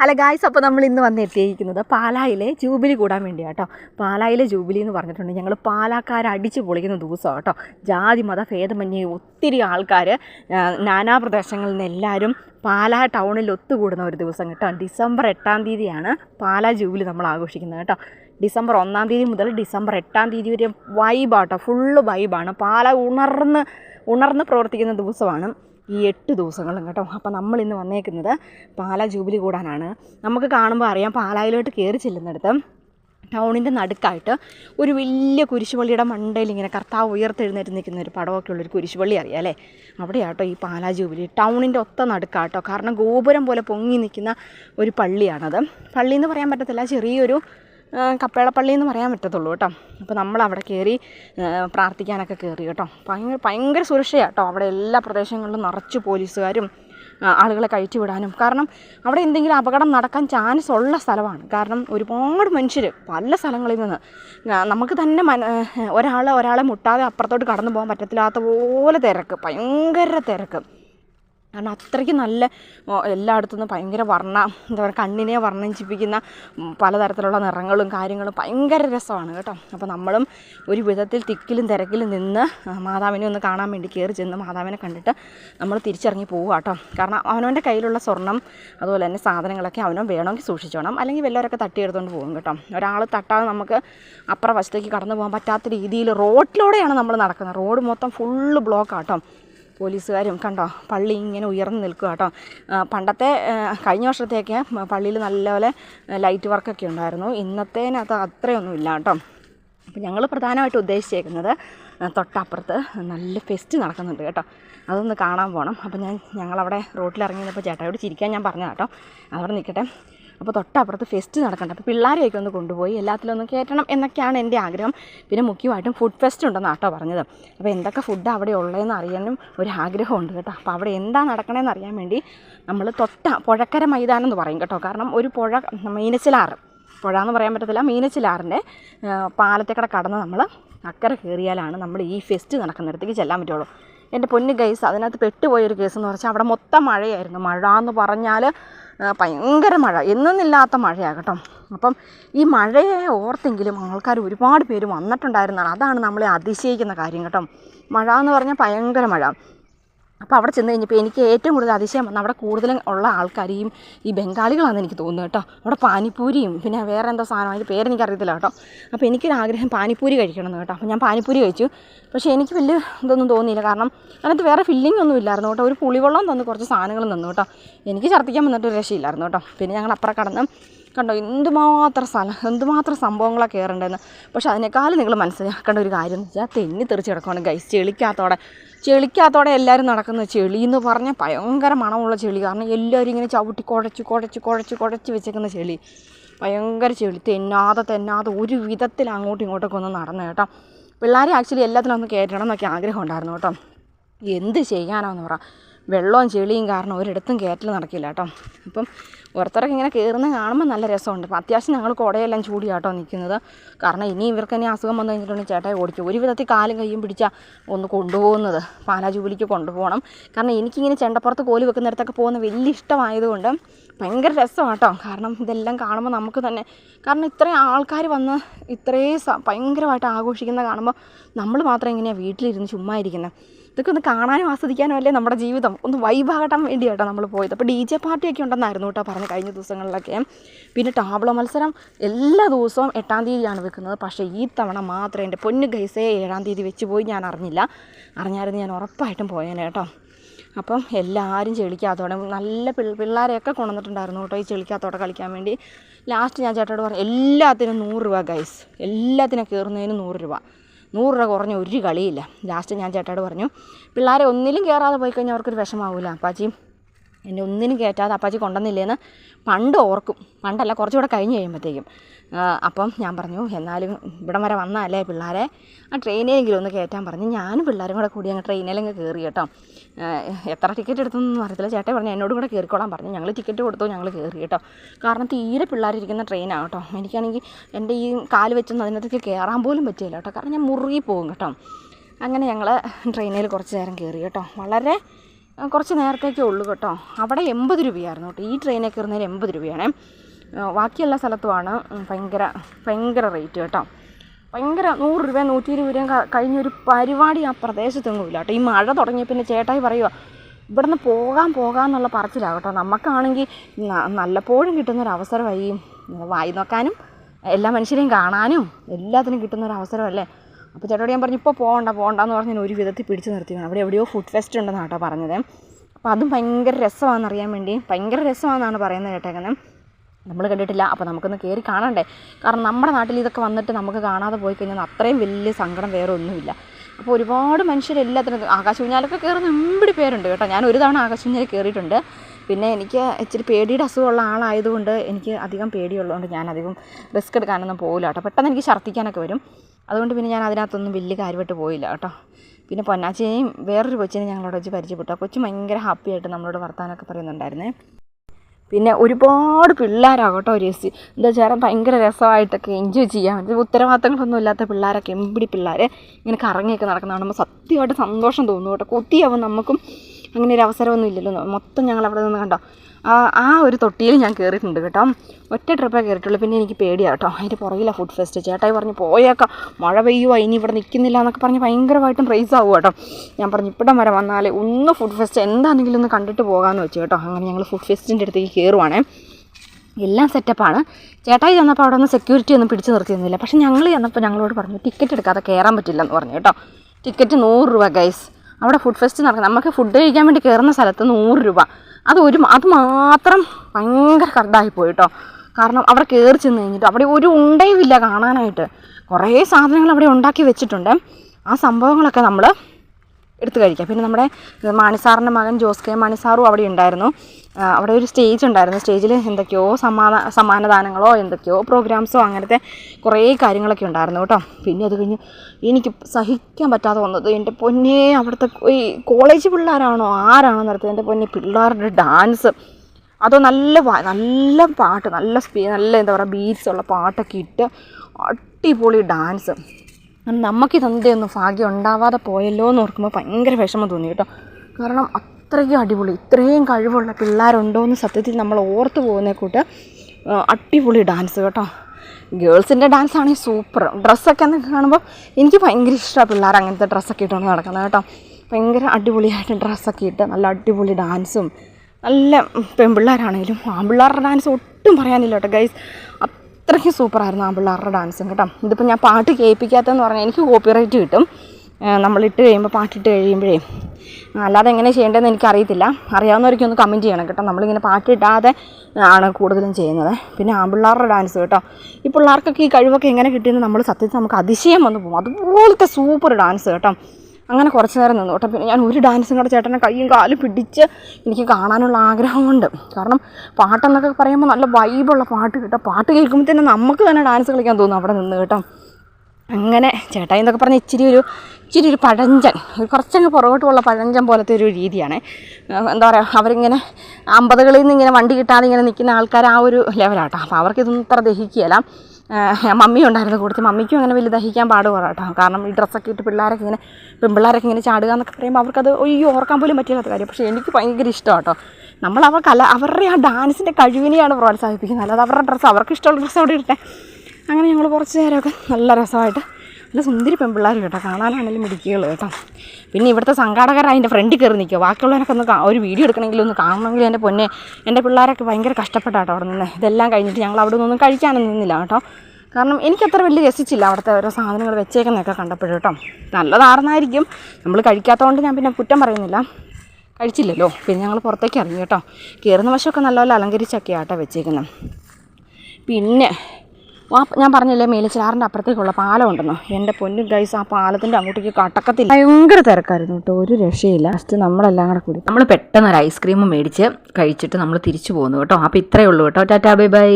Hello guys അപ്പോൾ നമ്മൾ ഇന്ന് വന്ന് എത്തിയിരിക്കുന്നത് പാലായിലെ ജൂബിലി കൂടാൻ വേണ്ടിയാണ് കേട്ടോ പാലായിലെ ജൂബിലി എന്ന് പറഞ്ഞിട്ടുണ്ട്. ഞങ്ങൾ പാലാക്കാർ അടിച്ച് പൊളിക്കുന്ന ദിവസമാണ് കേട്ടോ. ജാതി മത ഭേദമന്യേ ഒത്തിരി ആൾക്കാർ നാനാ പ്രദേശങ്ങളിൽ നിന്ന് എല്ലാവരും പാലാ ടൗണിൽ ഒത്തുകൂടുന്ന ഒരു ദിവസം കേട്ടോ. ഡിസംബർ എട്ടാം തീയതിയാണ് പാലാ ജൂബിലി നമ്മൾ ആഘോഷിക്കുന്നത് കേട്ടോ. ഡിസംബർ ഒന്നാം തീയതി മുതൽ ഡിസംബർ എട്ടാം തീയതി വരെ വൈബാട്ടോ ഫുള്ള് വൈബാണ് പാല ഉണർന്ന് ഉണർന്ന് പ്രവർത്തിക്കുന്ന ദിവസമാണ്. ഈ എട്ട് ദിവസങ്ങളും കേട്ടോ. അപ്പോൾ നമ്മൾ ഇന്ന് വന്നേക്കുന്നത് പാല ജൂബിലി കൂടാനാണ്. നമുക്ക് കാണുമ്പോൾ അറിയാം പാലായിലോട്ട് കയറി ചെല്ലുന്നിടത്ത് ടൗണിന്റെ നടുക്കായിട്ട് ഒരു വലിയ കുരിശുപള്ളിയുടെ മണ്ടയിൽ ഇങ്ങനെ കർത്താവ് ഉയർത്തെഴുന്നേറ്റ് നിൽക്കുന്ന ഒരു പടമൊക്കെ ഉള്ളൊരു കുരിശുപള്ളി അറിയാം അല്ലേ? അവിടെയാട്ടോ ഈ പാലാ ജൂബിലി. ടൗണിന്റെ ഒത്ത നടുക്കാട്ടോ. കാരണം ഗോപുരം പോലെ പൊങ്ങി നിൽക്കുന്ന ഒരു പള്ളിയാണത്. പള്ളി എന്ന് പറയാൻ പറ്റത്തില്ല. ചെറിയൊരു കപ്പേളപ്പള്ളി എന്ന് പറയാൻ പറ്റത്തുള്ളൂ കേട്ടോ. അപ്പോൾ നമ്മൾ അവിടെ കയറി പ്രാർത്ഥിക്കാനൊക്കെ കയറി കേട്ടോ. ഭയങ്കര ഭയങ്കര സുരക്ഷയാണ് കേട്ടോ. അവിടെ എല്ലാ പ്രദേശങ്ങളിലും നിറച്ച് പോലീസുകാരും ആളുകളെ കയറ്റി വിടാനും കാരണം അവിടെ എന്തെങ്കിലും അപകടം നടക്കാൻ ചാൻസ് ഉള്ള സ്ഥലമാണ്. കാരണം ഒരുപാട് മനുഷ്യർ പല സ്ഥലങ്ങളിൽ നിന്ന് നമുക്ക് തന്നെ മന ഒരാൾ ഒരാളെ മുട്ടാതെ അപ്പുറത്തോട്ട് കടന്നു പോകാൻ പറ്റത്തില്ലാത്ത പോലെ തിരക്ക് ഭയങ്കര തിരക്ക്. കാരണം അത്രയ്ക്ക് നല്ല എല്ലായിടത്തുനിന്ന് എല്ലായിടത്തു നിന്നും ഭയങ്കര വർണ എന്താ പറയുക കണ്ണിനെ വർണിച്ചിപ്പിക്കുന്ന പലതരത്തിലുള്ള നിറങ്ങളും കാര്യങ്ങളും ഭയങ്കര രസമാണ് കേട്ടോ. അപ്പോൾ നമ്മളും ഒരു വിധത്തിൽ തിക്കിലും തിരക്കിലും നിന്ന് മാതാവിനെ ഒന്ന് കാണാൻ വേണ്ടി കയറി ചെന്ന് മാതാവിനെ കണ്ടിട്ട് നമ്മൾ തിരിച്ചിറങ്ങി പോവുക കേട്ടോ. കാരണം അവനവന്റെ കയ്യിലുള്ള സ്വർണം അതുപോലെ തന്നെ സാധനങ്ങളൊക്കെ അവനും വേണമെങ്കിൽ സൂക്ഷിച്ചോണം. അല്ലെങ്കിൽ വല്ലവരൊക്കെ തട്ടിയെടുത്തുകൊണ്ട് പോകും കേട്ടോ. ഒരാൾ തട്ടാതെ നമുക്ക് അപ്പുറ വശത്തേക്ക് കടന്നു പോകാൻ പറ്റാത്ത രീതിയിൽ റോഡിലൂടെയാണ് നമ്മൾ നടക്കുന്നത്. റോഡ് മൊത്തം ഫുള്ള് ബ്ലോക്കാട്ടോ കേട്ടോ. പോലീസുകാരും കണ്ടോ പള്ളി ഇങ്ങനെ ഉയർന്നു നിൽക്കുക കേട്ടോ. പണ്ടത്തെ കഴിഞ്ഞ വർഷത്തെയൊക്കെ പള്ളിയിൽ നല്ലപോലെ ലൈറ്റ് വർക്കൊക്കെ ഉണ്ടായിരുന്നു. ഇന്നത്തേനകത്ത് അത്രയൊന്നും ഇല്ല കേട്ടോ. അപ്പോൾ ഞങ്ങൾ പ്രധാനമായിട്ട് ഉദ്ദേശിച്ചേക്കുന്നത് തൊട്ടപ്പുറത്ത് നല്ല ഫെസ്റ്റ് നടക്കുന്നുണ്ട് കേട്ടോ. അതൊന്ന് കാണാൻ പോകണം അപ്പോൾ ഞാൻ ഞങ്ങളവിടെ റോട്ടിലിറങ്ങിയപ്പോൾ ചേട്ടായോട് ചിരിക്കാൻ ഞാൻ പറഞ്ഞതാട്ടോ അവിടെ നിൽക്കട്ടെ അപ്പോൾ തൊട്ടപ്പുറത്ത് ഫെസ്റ്റ് നടക്കണ്ട അപ്പോൾ പിള്ളേരെയൊക്കെ ഒന്ന് കൊണ്ടുപോയി എല്ലാത്തിലൊന്നും കയറ്റണം എന്നൊക്കെയാണ് എന്റെ ആഗ്രഹം. പിന്നെ മുഖ്യമായിട്ടും ഫുഡ് ഫെസ്റ്റ് ഉണ്ടെന്ന് ആട്ടോ പറഞ്ഞത്. അപ്പോൾ എന്തൊക്കെ ഫുഡ് അവിടെ ഉള്ളതെന്ന് അറിയാനും ഒരു ആഗ്രഹമുണ്ട് കേട്ടോ. അപ്പോൾ അവിടെ എന്താ നടക്കണമെന്ന് അറിയാൻ വേണ്ടി നമ്മൾ തൊട്ട പുഴക്കര മൈതാനം എന്ന് പറയും കേട്ടോ. കാരണം ഒരു പുഴ മീനച്ചിലാറ്. പുഴ എന്ന് പറയാൻ പറ്റത്തില്ല. മീനച്ചിലാറിന്റെ പാലത്തേക്കട കടന്ന് നമ്മൾ അക്കരെ കയറിയാലാണ് നമ്മൾ ഈ ഫെസ്റ്റ് നടക്കുന്നിടത്തേക്ക് ചെല്ലാൻ പറ്റുള്ളൂ. എന്റെ പൊന്നു കേസ് അതിനകത്ത് പെട്ടുപോയൊരു കേസ് എന്ന് പറഞ്ഞാൽ അവിടെ മൊത്തം മഴയായിരുന്നു. മഴ എന്ന് പറഞ്ഞാൽ ഭയങ്കര മഴ. എന്നൊന്നില്ലാത്ത മഴയാണ് കേട്ടോ അപ്പം ഈ മഴയെ ഓർത്തെങ്കിലും ആൾക്കാർ ഒരുപാട് പേര് വന്നിട്ടുണ്ടായിരുന്നതാണ്. അതാണ് നമ്മളെ അതിശയിക്കുന്ന കാര്യം കേട്ടോ. മഴ എന്ന് പറഞ്ഞാൽ ഭയങ്കര മഴ. അപ്പോൾ അവിടെ ചെന്ന് കഴിഞ്ഞപ്പോൾ എനിക്ക് ഏറ്റവും കൂടുതൽ അതിശയം വന്ന അവിടെ കൂടുതലും ഉള്ള ആൾക്കാരെയും ഈ ബംഗാളികളാണെന്ന് എനിക്ക് തോന്നുന്നു കേട്ടോ. അവിടെ പാനിപ്പൂരിയും പിന്നെ വേറെ എന്തോ സാധനം അതിന്റെ പേരെനിക്കറിയത്തില്ല കേട്ടോ അപ്പോൾ എനിക്കൊരാഗ്രഹം പാനിപ്പൂരി കഴിക്കണം എന്ന് കേട്ടോ. അപ്പോൾ ഞാൻ പാനിപ്പൂരി കഴിച്ചു. പക്ഷേ എനിക്ക് വലിയ ഇതൊന്നും തോന്നിയില്ല. കാരണം അതിനകത്ത് വേറെ ഫില്ലിംഗ് ഒന്നും ഇല്ലായിരുന്നു കേട്ടോ. ഒരു പുളിവെള്ളം തന്നു കുറച്ച് സാധനങ്ങൾ തന്നു കേട്ടോ. എനിക്ക് ഛർദ്ദിക്കാൻ വന്നിട്ട് ഒരു രക്ഷയില്ലായിരുന്നു കേട്ടോ. പിന്നെ ഞങ്ങൾ അപ്പുറം കടന്ന് കണ്ടോ എന്തുമാത്രം സ്ഥലം എന്തുമാത്രം സംഭവങ്ങളാണ് കയറേണ്ടതെന്ന് പക്ഷേ അതിനേക്കാളും നിങ്ങൾ മനസ്സിലാക്കേണ്ട ഒരു കാര്യം എന്ന് വെച്ചാൽ തെന്നി തെറിച്ച് കിടക്കുകയാണ് ഗൈസ് ചെളിക്കാത്തോടെ. ചെളിക്കാത്തോടെ എല്ലാവരും നടക്കുന്നത് ചെളി എന്ന് പറഞ്ഞാൽ ഭയങ്കര മണമുള്ള ചെളി. കാരണം എല്ലാവരും ഇങ്ങനെ ചവിട്ടി കുഴച്ച് കുഴച്ച് കുഴച്ച് കുഴച്ച് വെച്ചേക്കുന്ന ചെളി. ഭയങ്കര ചെളി. തെന്നാതെ തെന്നാതെ ഒരു വിധത്തിൽ അങ്ങോട്ടും ഇങ്ങോട്ടൊക്കെ ഒന്ന് നടന്നു കേട്ടോ. പിള്ളേരെ ആക്ച്വലി എല്ലാത്തിനും ഒന്ന് കയറ്റണം എന്നൊക്കെ ആഗ്രഹം ഉണ്ടായിരുന്നു കേട്ടോ. എന്ത് ചെയ്യാനാണെന്ന് പറ. വെള്ളവും ചെളിയും കാരണം ഒരിടത്തും കയറ്റൽ നടക്കില്ല കേട്ടോ. അപ്പം ഓരോരുത്തരൊക്കെ ഇങ്ങനെ കയറുന്ന കാണുമ്പോൾ നല്ല രസമുണ്ട്. അപ്പം അത്യാവശ്യം ഞങ്ങൾ കുടയെല്ലാം ചൂടിയാട്ടോ നിൽക്കുന്നത് കാരണം ഇനി ഇവർക്ക് ഇനി അസുഖം വന്നു കഴിഞ്ഞിട്ടുണ്ടെങ്കിൽ ചേട്ടായി ഓടിക്കും. ഒരു വിധത്തിൽ കാലും കയ്യും പിടിച്ചാൽ ഒന്ന് കൊണ്ടുപോകുന്നത്. പാലാ ജൂബിലിക്ക് കൊണ്ടുപോകണം. കാരണം എനിക്കിങ്ങനെ ചെണ്ടപ്പുറത്ത് കോലി വെക്കുന്നിടത്തൊക്കെ പോകുന്ന വലിയ ഇഷ്ടമായതുകൊണ്ട് ഭയങ്കര രസമാട്ടോ. കാരണം ഇതെല്ലാം കാണുമ്പോൾ നമുക്ക് തന്നെ കാരണം ഇത്രയും ആൾക്കാർ വന്ന് ഇത്രയും ഭയങ്കരമായിട്ട് ആഘോഷിക്കുന്ന കാണുമ്പോൾ നമ്മൾ മാത്രം എങ്ങനെയാണ് വീട്ടിലിരുന്ന് ചുമ്മാ ഇരിക്കുന്നത് ഇതൊക്കെ ഒന്ന് കാണാനും ആസ്വദിക്കാനും അല്ലേ നമ്മുടെ ജീവിതം? ഒന്ന് വൈബാകട്ടാൻ വേണ്ടിയാട്ടോ നമ്മൾ പോയത്. അപ്പോൾ ഡി ജെ പാർട്ടിയൊക്കെ ഉണ്ടെന്നായിരുന്നു കേട്ടോ പറഞ്ഞ കഴിഞ്ഞ ദിവസങ്ങളിലൊക്കെ. പിന്നെ ടാബ്ലോ മത്സരം എല്ലാ ദിവസവും എട്ടാം തീയതിയാണ് വെക്കുന്നത്. പക്ഷേ ഈ തവണ മാത്രമേ എന്റെ പൊന്നു ഗൈസേ ഏഴാം തീയതി വെച്ച് പോയി ഞാൻ അറിഞ്ഞില്ല. അറിഞ്ഞായിരുന്നു ഞാൻ ഉറപ്പായിട്ടും പോയേനെ കേട്ടോ. അപ്പം എല്ലാവരും ചെളിക്കകത്തോടെ നല്ല പിള്ള പിള്ളേരെയൊക്കെ കൊണ്ടുവന്നിട്ടുണ്ടായിരുന്നു കേട്ടോ ഈ ചെളിക്കകത്തോടെ കളിക്കാൻ വേണ്ടി. ലാസ്റ്റ് ഞാൻ ചേട്ടനോട് പറഞ്ഞു എല്ലാത്തിനും നൂറ് രൂപ ഗൈസ്. എല്ലാത്തിനും കയറുന്നതിന് നൂറ് രൂപ. നൂറ് രൂപ കുറഞ്ഞ ഒരു കളിയില്ല. ലാസ്റ്റ് ഞാൻ ചേട്ടായിട്ട് പറഞ്ഞു പിള്ളേരെ ഒന്നിലും കയറാതെ പോയി കഴിഞ്ഞാൽ അവർക്കൊരു വിഷമാവില്ല അപ്പാച്ചി. എന്നെ ഒന്നിനും കയറ്റാതെ അപ്പാച്ചി കൊണ്ടുവന്നില്ലേന്ന് പണ്ട് ഓർക്കും. പണ്ടല്ല കുറച്ചുകൂടെ കഴിഞ്ഞ് കഴിയുമ്പോഴത്തേക്കും അപ്പം ഞാൻ പറഞ്ഞു എന്നാലും ഇവിടം വരെ വന്നാലേ പിള്ളേരെ? ആ ട്രെയിനിലെങ്കിലും ഒന്ന് കയറ്റാൻ പറഞ്ഞു. ഞാനും പിള്ളേരും കൂടെ കൂടി അങ്ങ് ട്രെയിനിലങ്ങ് കയറി കേട്ടോ. എത്ര ടിക്കറ്റ് എടുത്തൊന്നും അറിയത്തില്ല. ചേട്ടൻ പറഞ്ഞു എന്നോട് കൂടെ കയറിക്കോളാൻ പറഞ്ഞു. ഞങ്ങൾ ടിക്കറ്റ് കൊടുത്തു ഞങ്ങൾ കയറി കേട്ടോ. കാരണം തീരെ പിള്ളേരിരിക്കുന്ന ട്രെയിനാണ് കേട്ടോ. എനിക്കാണെങ്കിൽ എന്റെ ഈ കാൽ വെച്ചൊന്നും അതിനകത്തേക്ക് കയറാൻ പോലും പറ്റില്ല കേട്ടോ. കാരണം ഞാൻ മുറുകി പോകും കേട്ടോ. അങ്ങനെ ഞങ്ങൾ ട്രെയിനിൽ കുറച്ച് നേരം കയറി കേട്ടോ. വളരെ കുറച്ച് നേരത്തേക്കേ ഉള്ളൂ കേട്ടോ. അവിടെ എൺപത് രൂപയായിരുന്നു കേട്ടോ. ഈ ട്രെയിനിൽ കയറുന്നതിന് എൺപത് രൂപയാണ്. ബാക്കിയെല്ലാ സ്ഥലത്തുമാണ് ഭയങ്കര ഭയങ്കര റേറ്റ് കേട്ടോ. ഭയങ്കര നൂറ് രൂപ നൂറ്റി ഇരുപത് രൂപ കഴിഞ്ഞൊരു പരിപാടി ആ പ്രദേശത്തൊന്നും ഇല്ല കേട്ടോ. ഈ മഴ തുടങ്ങിയ പിന്നെ ചേട്ടായി പറയുക ഇവിടുന്ന് പോകാൻ പോകാമെന്നുള്ള പറച്ചിലാണ് കേട്ടോ. നമുക്കാണെങ്കിൽ നല്ലപ്പോഴും കിട്ടുന്നൊരു അവസരമായി ഈ വായി നോക്കാനും എല്ലാ മനുഷ്യരെയും കാണാനും എല്ലാത്തിനും കിട്ടുന്നൊരു അവസരമല്ലേ? അപ്പോൾ ചേട്ടോട് ഞാൻ പറഞ്ഞു ഇപ്പോൾ പോകണ്ട പോകണ്ടെന്ന് പറഞ്ഞ് ഞാൻ ഒരു വിധത്തിൽ പിടിച്ചു നിർത്തിയാണ് അവിടെ എവിടെയോ ഫുഡ് ഫെസ്റ്റ് ഉണ്ടെന്നാണ് കേട്ടോ പറഞ്ഞത്. അപ്പോൾ അതും ഭയങ്കര രസമാണെന്ന് അറിയാൻ വേണ്ടി ഭയങ്കര രസമാണെന്നാണ് പറയുന്നത് കേട്ടേക്കുന്നത്. നമ്മൾ കണ്ടിട്ടില്ല അപ്പോൾ നമുക്കൊന്ന് കയറി കാണണ്ടേ? കാരണം നമ്മുടെ നാട്ടിൽ ഇതൊക്കെ വന്നിട്ട് നമുക്ക് കാണാതെ പോയി കഴിഞ്ഞാൽ അത്രയും വലിയ സങ്കടം വേറെ ഒന്നുമില്ല. അപ്പോൾ ഒരുപാട് മനുഷ്യർ എല്ലാത്തിനും ആകാശ ഊഞ്ഞാലൊക്കെ കയറുന്ന എമ്പടി പേരുണ്ട് കേട്ടോ. ഞാൻ ഒരു തവണ ആകാശ ഊഞ്ഞാൽ കയറിയിട്ടുണ്ട്. പിന്നെ എനിക്ക് ഇച്ചിരി പേടിയുടെ അസുഖമുള്ള ആളായതുകൊണ്ട് എനിക്ക് അധികം പേടിയുള്ളതുകൊണ്ട് ഞാൻ അധികം റിസ്ക് എടുക്കാനൊന്നും പോകില്ല കേട്ടോ. പെട്ടെന്ന് എനിക്ക് ഛർദ്ദിക്കാനൊക്കെ വരും. അതുകൊണ്ട് പിന്നെ ഞാൻ അതിനകത്തൊന്നും വലിയ കാര്യമായിട്ട് പോയില്ല കേട്ടോ. പിന്നെ പൊന്നാച്ചിയെയും വേറൊരു കൊച്ചിനെ ഞങ്ങളോട് വെച്ച് പരിചയപ്പെട്ടു. ആ കൊച്ചു ഭയങ്കര ഹാപ്പി ആയിട്ട് നമ്മളോട് വർത്താനമൊക്കെ പറയുന്നുണ്ടായിരുന്നു. പിന്നെ ഒരുപാട് പിള്ളേരാകട്ടോ ഒരു എസ് എന്താ ചേട്ടൻ ഭയങ്കര രസമായിട്ടൊക്കെ എൻജോയ് ചെയ്യാൻ ഉത്തരവാദിത്തങ്ങളൊന്നും ഇല്ലാത്ത പിള്ളേരൊക്കെ എമ്പിടി പിള്ളേർ ഇങ്ങനെ കറങ്ങിയൊക്കെ നടക്കുന്ന കാണുമ്പോൾ സത്യമായിട്ട് സന്തോഷം തോന്നും കേട്ടോ. കൊത്തിയാവും നമുക്കും. അങ്ങനെ ഒരു അവസരമൊന്നും ഇല്ലല്ലോ മൊത്തം ഞങ്ങൾ അവിടെ നിന്ന് കണ്ടോ. ആ ഒരു തൊട്ടിയിൽ ഞാൻ കയറിയിട്ടുണ്ട് കേട്ടോ. ഒറ്റ ട്രിപ്പേ കയറിയിട്ടുള്ളൂ പിന്നെ എനിക്ക് പേടിയാണ് കേട്ടോ. അതിന്റെ പുറകിലാണ് ഫുഡ് ഫെസ്റ്റ് ചേട്ടായി പറഞ്ഞു പോയേക്കാം. മഴ പെയ്യുമോ ഇനി ഇവിടെ നിൽക്കുന്നില്ല എന്നൊക്കെ പറഞ്ഞ് ഭയങ്കരമായിട്ടും പ്രൈസ് ആവും കേട്ടോ. ഞാൻ പറഞ്ഞു ഇപ്പിടം വരെ. വന്നാൽ ഒന്ന് ഫുഡ് ഫെസ്റ്റ് എന്താണെങ്കിലും ഒന്ന് കണ്ടിട്ട് പോകാമെന്ന് വെച്ചു കേട്ടോ. അങ്ങനെ ഞങ്ങൾ ഫുഡ് ഫെസ്റ്റിന്റെ അടുത്തേക്ക് കയറുവാണേ എല്ലാം സെറ്റപ്പാണ് ചേട്ടായി ചെന്നപ്പോൾ അവിടെ നിന്ന് സെക്യൂരിറ്റി ഒന്നും പിടിച്ചു നിർത്തിയിരുന്നില്ല. പക്ഷേ ഞങ്ങൾ ചെന്നപ്പോൾ ഞങ്ങളോട് പറഞ്ഞു ടിക്കറ്റ് എടുക്കാതെ കയറാൻ പറ്റില്ലെന്ന് പറഞ്ഞു കേട്ടോ. ടിക്കറ്റ് നൂറ് രൂപ ഗൈസ് അവിടെ ഫുഡ് ഫെസ്റ്റ് നടക്കും നമുക്ക് ഫുഡ് കഴിക്കാൻ വേണ്ടി കയറുന്ന സ്ഥലത്ത് നൂറ് രൂപ. അത് ഒരു അത് മാത്രം ഭയങ്കര കറണ്ടായി പോയി കേട്ടോ കാരണം അവിടെ കയറി ചെന്ന് കഴിഞ്ഞിട്ട് അവിടെ ഒരു ഉണ്ടയും ഇല്ല കാണാനായിട്ട്. കുറേ സാധനങ്ങൾ അവിടെ ഉണ്ടാക്കി വെച്ചിട്ടുണ്ട്. ആ സംഭവങ്ങളൊക്കെ നമ്മൾ എടുത്ത് കഴിക്കാം. പിന്നെ നമ്മുടെ മാണിസാറിന്റെ മകൻ ജോസ് കെ മാണിസാറും അവിടെ ഉണ്ടായിരുന്നു. അവിടെ ഒരു സ്റ്റേജ് ഉണ്ടായിരുന്നു. സ്റ്റേജിൽ എന്തൊക്കെയോ സമ്മാന സമ്മാനദാനങ്ങളോ എന്തൊക്കെയോ പ്രോഗ്രാംസോ അങ്ങനത്തെ കുറേ കാര്യങ്ങളൊക്കെ ഉണ്ടായിരുന്നു കേട്ടോ. പിന്നെ അത് കഴിഞ്ഞ് എനിക്ക് സഹിക്കാൻ പറ്റാതെ വന്നത് എന്റെ പൊന്നെ അവിടുത്തെ ഈ കോളേജ് പിള്ളേരാണോ? ആരാണോ നടത്തിയത്? എന്റെ പൊന്നെ പിള്ളേരുടെ ഡാൻസ്. അതോ നല്ല നല്ല പാട്ട് നല്ല സ്പീ നല്ല എന്താ പറയുക ബീറ്റ്സ് ഉള്ള പാട്ടൊക്കെ ഇട്ട് അടിപൊളി ഡാൻസ്. നമുക്കിതെന്തെയൊന്നും ഭാഗ്യം ഉണ്ടാവാതെ പോയല്ലോ എന്ന് ഓർക്കുമ്പോൾ ഭയങ്കര വിഷമം തോന്നി കേട്ടോ. കാരണം അത്രയ്ക്കും അടിപൊളി ഇത്രയും കഴിവുള്ള പിള്ളേരുണ്ടോ എന്ന് സത്യത്തിൽ നമ്മൾ ഓർത്ത് പോകുന്ന കൂട്ട് അടിപൊളി ഡാൻസ് കേട്ടോ. ഗേൾസിന്റെ ഡാൻസ് ആണെങ്കിൽ സൂപ്പർ ഡ്രസ്സൊക്കെ എന്നൊക്കെ കാണുമ്പോൾ എനിക്ക് ഭയങ്കര ഇഷ്ടമാണ് പിള്ളേർ അങ്ങനത്തെ ഡ്രസ്സൊക്കെ ഇട്ടുകൊണ്ട് നടക്കുന്നത് കേട്ടോ. ഭയങ്കര അടിപൊളിയായിട്ട് ഡ്രസ്സൊക്കെ ഇട്ട് നല്ല അടിപൊളി ഡാൻസും നല്ല പെൺപിള്ളേരാണെങ്കിലും ആൺപിള്ളേരുടെ ഡാൻസ് ഒട്ടും പറയാനില്ല കേട്ടോ ഗൈസ് അത്രയ്ക്കും സൂപ്പറായിരുന്നു ആ പിള്ളേരുടെ ഡാൻസും കേട്ടോ. ഇതിപ്പോൾ ഞാൻ പാട്ട് കേൾപ്പിക്കാത്തതെന്ന് പറഞ്ഞാൽ എനിക്ക് കോപ്പിറൈറ്റ് കിട്ടും. നമ്മളിട്ട് കഴിയുമ്പോൾ പാട്ടിട്ട് കഴിയുമ്പോഴേ. അല്ലാതെ എങ്ങനെ ചെയ്യേണ്ടതെന്ന് എനിക്കറിയത്തില്ല. അറിയാവുന്നവർക്ക് ഒന്ന് കമന്റ് ചെയ്യണം കേട്ടോ. നമ്മളിങ്ങനെ പാട്ടിടാതെ ആണ് കൂടുതലും ചെയ്യുന്നത്. പിന്നെ ആമ്പിള്ളാരുടെ ഡാൻസ് കേട്ടോ. ഈ പിള്ളേർക്കൊക്കെ ഈ കഴിവൊക്കെ എങ്ങനെ കിട്ടിയെന്ന് നമ്മൾ സത്യത്തിൽ നമുക്ക് അതിശയം വന്ന് പോകും. അതുപോലത്തെ സൂപ്പർ ഡാൻസ് കേട്ടോ. അങ്ങനെ കുറച്ച് നേരം നിന്നു കേട്ടോ. പിന്നെ ഞാൻ ഒരു ഡാൻസും കൂടെ ചേട്ടനെ കൈയും കാലും പിടിച്ച് എനിക്ക് കാണാനുള്ള ആഗ്രഹമുണ്ട് കാരണം പാട്ടെന്നൊക്കെ പറയുമ്പോൾ നല്ല വൈബുള്ള പാട്ട് കേട്ടോ. പാട്ട് കേൾക്കുമ്പോൾ തന്നെ നമുക്ക് തന്നെ ഡാൻസ് കളിക്കാൻ തോന്നും അവിടെ നിന്ന് കേട്ടോ. അങ്ങനെ ചേട്ടായി എന്നൊക്കെ പറഞ്ഞാൽ ഇച്ചിരി ഒരു ഇച്ചിരി ഒരു പഴഞ്ചൻ. കുറച്ചങ്ങ് പുറകോട്ടുള്ള പഴഞ്ചൻ പോലത്തെ ഒരു രീതിയാണ്. എന്താ പറയുക അവരിങ്ങനെ അമ്പതുകളിൽ നിന്ന് ഇങ്ങനെ വണ്ടി കിട്ടാതെ ഇങ്ങനെ നിൽക്കുന്ന ആൾക്കാർ ആ ഒരു ലെവലാട്ടോ അപ്പോൾ അവർക്കിതൊന്നും ഇത്ര ദഹിക്കുകയില്ല. മമ്മി ഉണ്ടായിരുന്നു കൂടുതൽ. മമ്മിക്കും അങ്ങനെ വലിയ ദഹിക്കാൻ പാടുപോലെ കേട്ടോ. കാരണം ഈ ഡ്രസ്സൊക്കെ ഇട്ട് പിള്ളേരൊക്കെ ഇങ്ങനെ പെൺപിള്ളേരൊക്കെ ഇങ്ങനെ ചാടുക എന്നൊക്കെ പറയുമ്പോൾ അവർക്കത് ഒയ്യോ ഓർക്കാൻ പോലും പറ്റില്ലാത്ത കാര്യം. പക്ഷേ എനിക്ക് ഭയങ്കര ഇഷ്ടം കേട്ടോ. നമ്മൾ അവർ കല അവരുടെ ആ ഡാൻസിന്റെ കഴിവിനെയാണ് പ്രോത്സാഹിപ്പിക്കുന്നത്. അല്ലാതെ അവരുടെ ഡ്രസ്സ് അവർക്ക് ഇഷ്ടമുള്ള ഡ്രസ്സ് അവിടെ ഇട്ടെ അങ്ങനെ ഞങ്ങൾ കുറച്ച് നേരമൊക്കെ നല്ല രസമായിട്ട് നല്ല സുന്ദരി പെൺപിള്ളേർ കേട്ടോ. കാണാനാണെങ്കിലും മിടിക്കുകൾ കേട്ടോ. പിന്നെ ഇവിടുത്തെ സംഘാടകർ എന്റെ ഫ്രണ്ടിൽ കയറി നിൽക്കുക. ബാക്കിയുള്ളവരൊക്കെ ഒന്ന് ഒരു വീഡിയോ എടുക്കണമെങ്കിലും ഒന്ന് കാണണമെങ്കിൽ എന്റെ പൊന്നെ എന്റെ പിള്ളേരൊക്കെ ഭയങ്കര കഷ്ടപ്പെട്ടാട്ടോ അവിടെ നിന്ന്. ഇതെല്ലാം കഴിഞ്ഞിട്ട് ഞങ്ങൾ അവിടെ നിന്നൊന്നും കഴിക്കാനൊന്നും നിന്നില്ല കേട്ടോ. കാരണം എനിക്കത്ര വലിയ രസിച്ചില്ല അവിടുത്തെ ഓരോ സാധനങ്ങൾ വെച്ചേക്കുന്നതൊക്കെ കണ്ടപ്പോഴും കേട്ടോ. നല്ലതാർന്നായിരിക്കും നമ്മൾ കഴിക്കാത്തതുകൊണ്ട് ഞാൻ പിന്നെ കുറ്റം പറയുന്നില്ല. കഴിച്ചില്ലല്ലോ. പിന്നെ ഞങ്ങൾ പുറത്തേക്ക് ഇറങ്ങി കേട്ടോ. കയറുന്ന വശമൊക്കെ നല്ലപോലെ അലങ്കരിച്ചൊക്കെയാണ് കേട്ടോ വെച്ചേക്കുന്നത് പിന്നെ ആ ഞാൻ പറഞ്ഞില്ലേ മേലച്ചിലാറിന്റെ അപ്പുറത്തേക്കുള്ള പാലം ഉണ്ടെന്നോ. എന്റെ പൊന്നും ഗൈസ് ആ പാലത്തിന്റെ അങ്ങോട്ടേക്ക് കട്ടക്കത്തില്ല ഭയങ്കര തിരക്കായിരുന്നു കേട്ടോ ഒരു രക്ഷയില്ല. ഫസ്റ്റ് നമ്മളെല്ലാം കൂടെ കൂടി. നമ്മൾ പെട്ടെന്ന് ഒരു ഐസ്ക്രീം മേടിച്ച് കഴിച്ചിട്ട് നമ്മൾ തിരിച്ചു പോകുന്നു കേട്ടോ. അപ്പോൾ ഇത്രയേ ഉള്ളൂ കേട്ടോ. ടാറ്റാ ബൈ ബൈ.